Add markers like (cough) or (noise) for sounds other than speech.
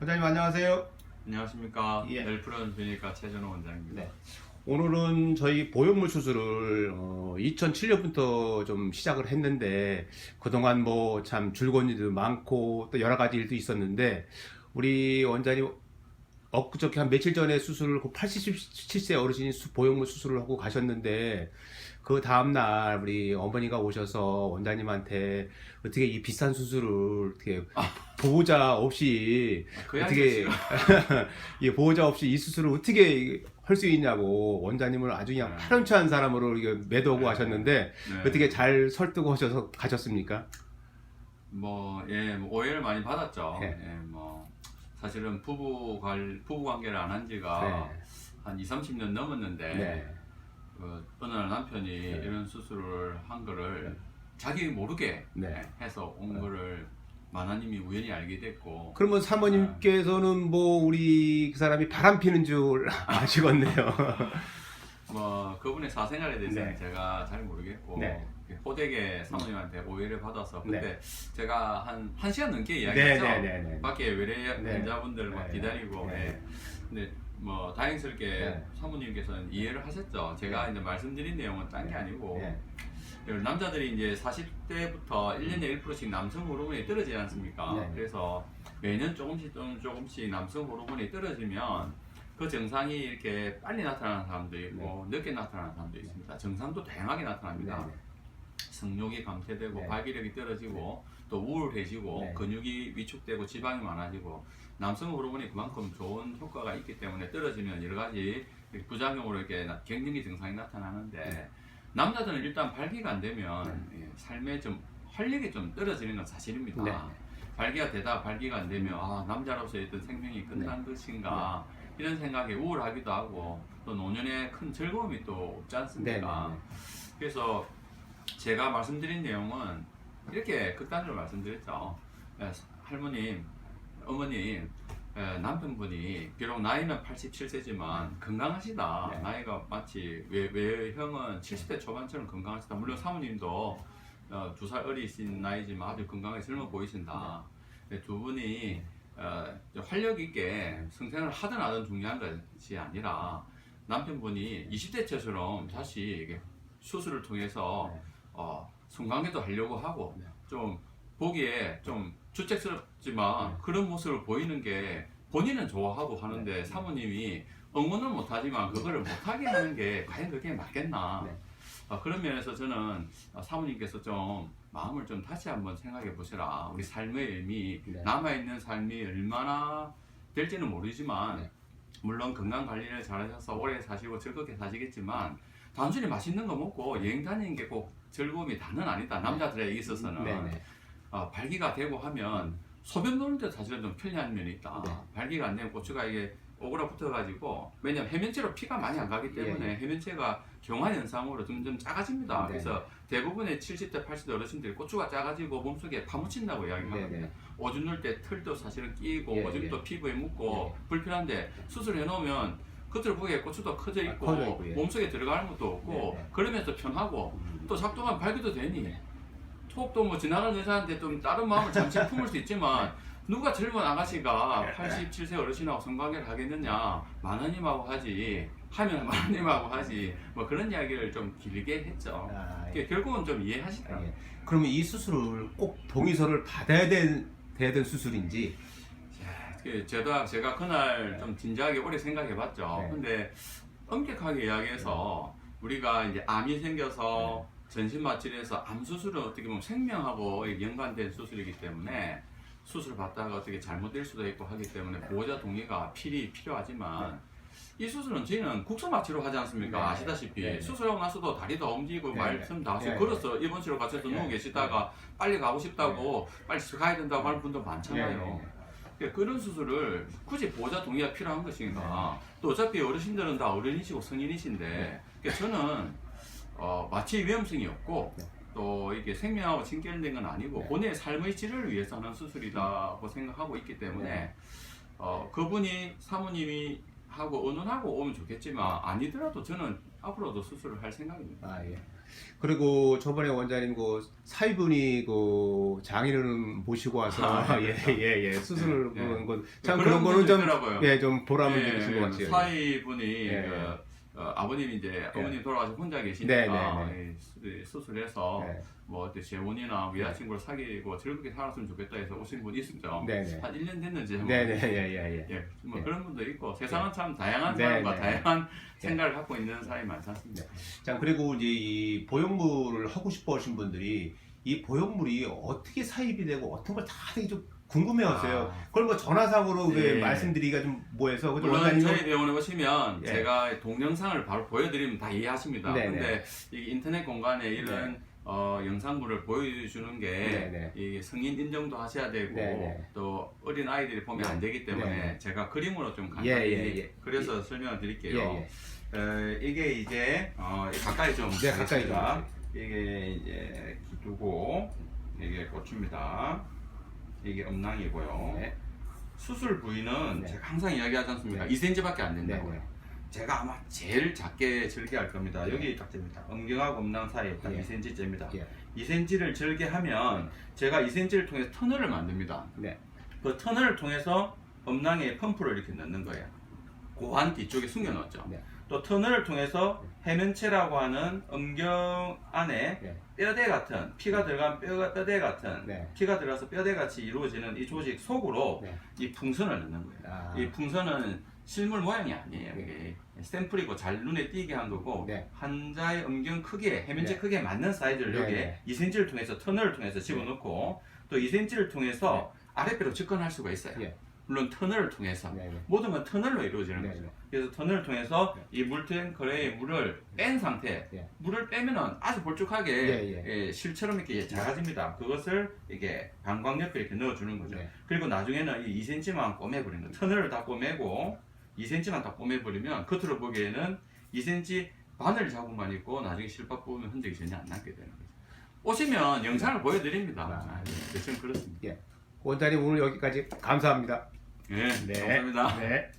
원장님 안녕하세요. 안녕하십니까. 예. 넬프런 비니까 최전호 원장입니다. 네. 오늘은 저희 보형물 수술을 어, 2007년부터 좀 시작을 했는데 그동안 뭐참 줄곧 일도 많고 또 여러 가지 일도 있었는데 우리 원장님 엊그저께 한 며칠 전에 수술을 그 87세 어르신이 수- 보형물 수술을 하고 가셨는데 그 다음날 우리 어머니가 오셔서 원장님한테 어떻게 이 비싼 수술을 어떻게 보호자 없이 그 어떻게 (laughs) 이 보호자 없이 이 수술을 어떻게 할 수 있냐고 원장님을 아주 그냥 네. 파렴치한 사람으로 이게 매도하고 네. 하셨는데 네. 어떻게 잘 설득하셔서 가셨습니까? 뭐, 예, 뭐 오해를 많이 받았죠. 예. 예, 뭐 사실은 부부 관 부부 관계를 안 한 지가 네. 한 2, 30년 넘었는데 네. 그 어느 날 남편이 네. 이런 수술을 한 거를 네. 자기 모르게 네. 예, 해서 온 네. 거를 만화님이 우연히 알게 됐고 그러면 사모님께서는 뭐 우리 그 사람이 바람 피는 줄 (laughs) 아시겠네요. (laughs) 뭐 그분의 사생활에 대해서는 네. 제가 잘 모르겠고 네. 호되게 사모님한테 오해를 받아서 네. 그때 제가 한한 시간 넘게 네, 이야기했죠. 네, 네, 네. 밖에 외래 네. 환자분들 막 네. 기다리고 네. 예. 근데 뭐 다행스럽게 네. 사모님께서는 이해를 하셨죠. 제가 이제 말씀드린 내용은 딴 게 아니고 네. 그리고 남자들이 이제 40대부터 1년에 1%씩 남성 호르몬이 떨어지지 않습니까? 네. 그래서 매년 조금씩 좀 조금씩 남성 호르몬이 떨어지면 그 증상이 이렇게 빨리 나타나는 사람도 있고 늦게 나타나는 사람도 있습니다. 증상도 다양하게 나타납니다. 네. 성욕이 감퇴되고 네. 발기력이 떨어지고 또 우울해지고 네. 근육이 위축되고 지방이 많아지고 남성 호르몬이 그만큼 좋은 효과가 있기 때문에 떨어지면 여러 가지 부작용으로 이렇게 나- 갱년기 증상이 나타나는데 네. 남자들은 일단 발기가 안 되면 예, 삶에 좀 활력이 좀 떨어지는 건 사실입니다. 네. 발기가 되다 발기가 안 되면 아 남자로서의 어떤 생명이 끝난 것인가 네. 이런 생각에 우울하기도 하고 또 노년에 큰 즐거움이 또 없지 네, 네, 않습니까? 그래서 제가 말씀드린 내용은 이렇게 극단적으로 말씀드렸죠. 에, 할머님, 어머님, 에, 남편분이 비록 나이는 87세지만 건강하시다. 네. 나이가 마치 외, 외형은 70대 초반처럼 건강하시다. 물론 사모님도 어, 두살 어리신 나이지만 아주 건강하게 젊어 보이신다. 네, 두 분이 어, 활력 있게 성생을 하든 안 하든 중요한 것이 아니라 남편분이 20대 처럼 다시 이게 수술을 통해서 네. 어, 성관계도 하려고 하고 네. 좀 보기에 좀 주책스럽지만 네. 그런 모습을 보이는 게 본인은 좋아하고 하는데 네. 사모님이 응원은 못하지만 그거를 못하게 하는 게 과연 그게 맞겠나 네. 어, 그런 면에서 저는 어, 사모님께서 좀 마음을 좀 다시 한번 생각해 보시라 우리 삶의 의미 네. 남아있는 삶이 얼마나 될지는 모르지만 네. 물론 건강 관리를 잘하셔서 오래 사시고 즐겁게 사시겠지만 단순히 맛있는 거 먹고 여행 다니는 게 꼭 즐거움이 다는 아니다 남자들에게 있어서는 네, 네. 어, 발기가 되고 하면 소변 노는 데 사실은 좀 편리한 면이 있다 네. 발기가 안 되면 고추가 이게 오그라 붙어가지고 왜냐면 해면체로 피가 많이 안 가기 때문에 예, 해면체가 경화 현상으로 점점 작아집니다 네. 그래서 대부분의 70대 80대 어르신들이 고추가 작아지고 몸속에 파묻힌다고 이야기하거든요 네, 네. 오줌 눌때 털도 사실은 끼고 예, 오줌도 피부에 묻고 예. 불편한데 수술해 놓으면 겉으로 보기에 고추도 커져 있고, 아, 있고, 예. 몸속에 들어가는 것도 없고 네, 네. 그러면서 편하고 음. 또 작동하면 발기도 되니? 톡도 뭐 지나가는 여자한테 좀 다른 마음을 잠시 품을 수 있지만 누가 젊은 아가씨가 87세 어르신하고 성관계를 하겠느냐? 만화님하고 하지. 하면 만화님하고 하지. 뭐 그런 이야기를 좀 길게 했죠. 아, 예. 결국은 좀 이해하시더라고요. 예. 그러면 이 수술을 꼭 동의서를 받아야 된, 돼야 된 수술인지? 그 제가 제가 그날 좀 진지하게 오래 생각해 봤죠. 네. 근데 엄격하게 이야기해서 우리가 이제 암이 생겨서 전신 마취해서 암 수술은 어떻게 보면 생명하고 연관된 수술이기 때문에 수술 받다가 어떻게 잘못될 수도 있고 하기 때문에 보호자 동의가 필히 필요하지만 이 수술은 저희는 국소 마취로 하지 않습니까? 네. 아시다시피 네. 수술하고 나서도 다리 다 움직이고 네. 말씀 다 하시고 네. 걸어서 입원실로 가셔서 네. 누워 계시다가 빨리 가고 싶다고 빨리 가야 된다고 하는 분도 많잖아요. 네, 그러니까 그런 수술을 굳이 보호자 동의가 필요한 것인가? 또 어차피 어르신들은 다 어른이시고 성인이신데, 네. 그러니까 저는 어, 마취 위험성이 없고 네. 또 이게 생명하고 직결된 건 아니고 네. 본인의 삶의 질을 위해서 하는 수술이라고 생각하고 있기 때문에 네. 어, 그분이 사모님이 하고 의논하고 오면 좋겠지만 아니더라도 저는 앞으로도 수술을 할 생각입니다. 아, 예. 그리고 저번에 원장님 그 사위분이 그 장인을 모시고 와서 아, 예 예예 예, 수술을 네, 그런 네. 건참 그런 그런 거는 분도 좀 있더라고요. 예, 좀 보람을 예, 느끼신 것 같아요. 사위분이 예, 예. 어, 어, 아버님 이제 어머님 돌아가서 혼자 네, 계시니까 네, 이 수- 이 수술해서 네. 뭐 어때 재혼이나 여자친구를 사귀고 즐겁게 살았으면 좋겠다 해서 오신 분이 있었죠. 네네. 한 1년 됐는지 뭐 네네 예예예. 예, 뭐 네. 그런 분도 있고 세상은 참 다양한 네, 사람과 네. 다양한 생각을 갖고 있는 사람이 많지 않습니까? 자 그리고 이제 이 보형물을 하고 싶어 하신 분들이 이 보형물이 어떻게 사입이 되고 어떤 걸 다 되게 좀 궁금해하세요. 아. 그걸 뭐 전화상으로 왜 네. 말씀드리기가 좀 뭐해서 그죠 물론 원장님 저희 병원에 오시면 예. 제가 동영상을 바로 보여드리면 다 이해하십니다. 네, 근데 이 인터넷 공간에 이런 어, 영상물을 보여주는 게 네, 네. 이 성인 인정도 하셔야 되고 네, 네. 또 어린 아이들이 보면 네. 안 되기 때문에 네, 네. 제가 그림으로 좀 간단히 예, 예, 예. 그래서 설명을 드릴게요. 예, 예. 어, 이게 이제 어, 가까이 좀 네, 가까이 좀. 이게 이제 기두고 이게 고추입니다. 이게 음낭이고요. 네. 수술 부위는 네. 제가 항상 이야기하지 않습니까? 네. 2cm밖에 안 네, 된다고요. 네. 제가 아마 제일 작게 절개할 겁니다. 네. 여기 딱 됩니다. 음경하고 음낭 사이에 딱 예. 2cm입니다. 예. 2cm를 절개하면 제가 2cm를 통해서 터널을 만듭니다. 네. 그 터널을 통해서 음낭에 펌프를 이렇게 넣는 거예요. 고환 뒤쪽에 숨겨 넣었죠. 네. 또 터널을 통해서 해면체라고 하는 음경 안에 네. 뼈대 같은 피가 들어간 뼈가 뼈대 같은 네. 피가 들어가서 뼈대 같이 이루어지는 이 조직 속으로 네. 이 풍선을 넣는 거예요. 아. 이 풍선은 실물 모양이 아니에요. 네. 샘플이고 잘 눈에 띄게 한 거고 네. 환자의 음경 크기에 해면체 네. 크기에 맞는 사이즈를 네, 여기에 네. 2cm를 통해서 터널을 통해서 집어넣고 또 2cm를 통해서 아랫배로 접근할 수가 있어요. 예. 물론 터널을 통해서 네, 네. 모든 건 터널로 이루어지는 네, 거죠. 네. 그래서 터널을 통해서 네. 이 물탱커의 물을 뺀 상태, 예. 물을 빼면은 아주 볼쭉하게 예, 예, 실처럼 이렇게 작아집니다. 그것을 이게 방광 옆에 이렇게 넣어주는 거죠. 네. 그리고 나중에는 이 2cm만 꼬매버리는 거예요. 터널을 다 꼬매고 2cm만 다 꼬매버리면 겉으로 보기에는 2cm 바늘 자국만 있고 나중에 실밥 뽑으면 흔적이 전혀 안 남게 되는 거죠. 오시면 영상을 보여드립니다. 아, 대충 그렇습니다. 원장님 오늘 여기까지 감사합니다. 예, 네. 감사합니다. 네.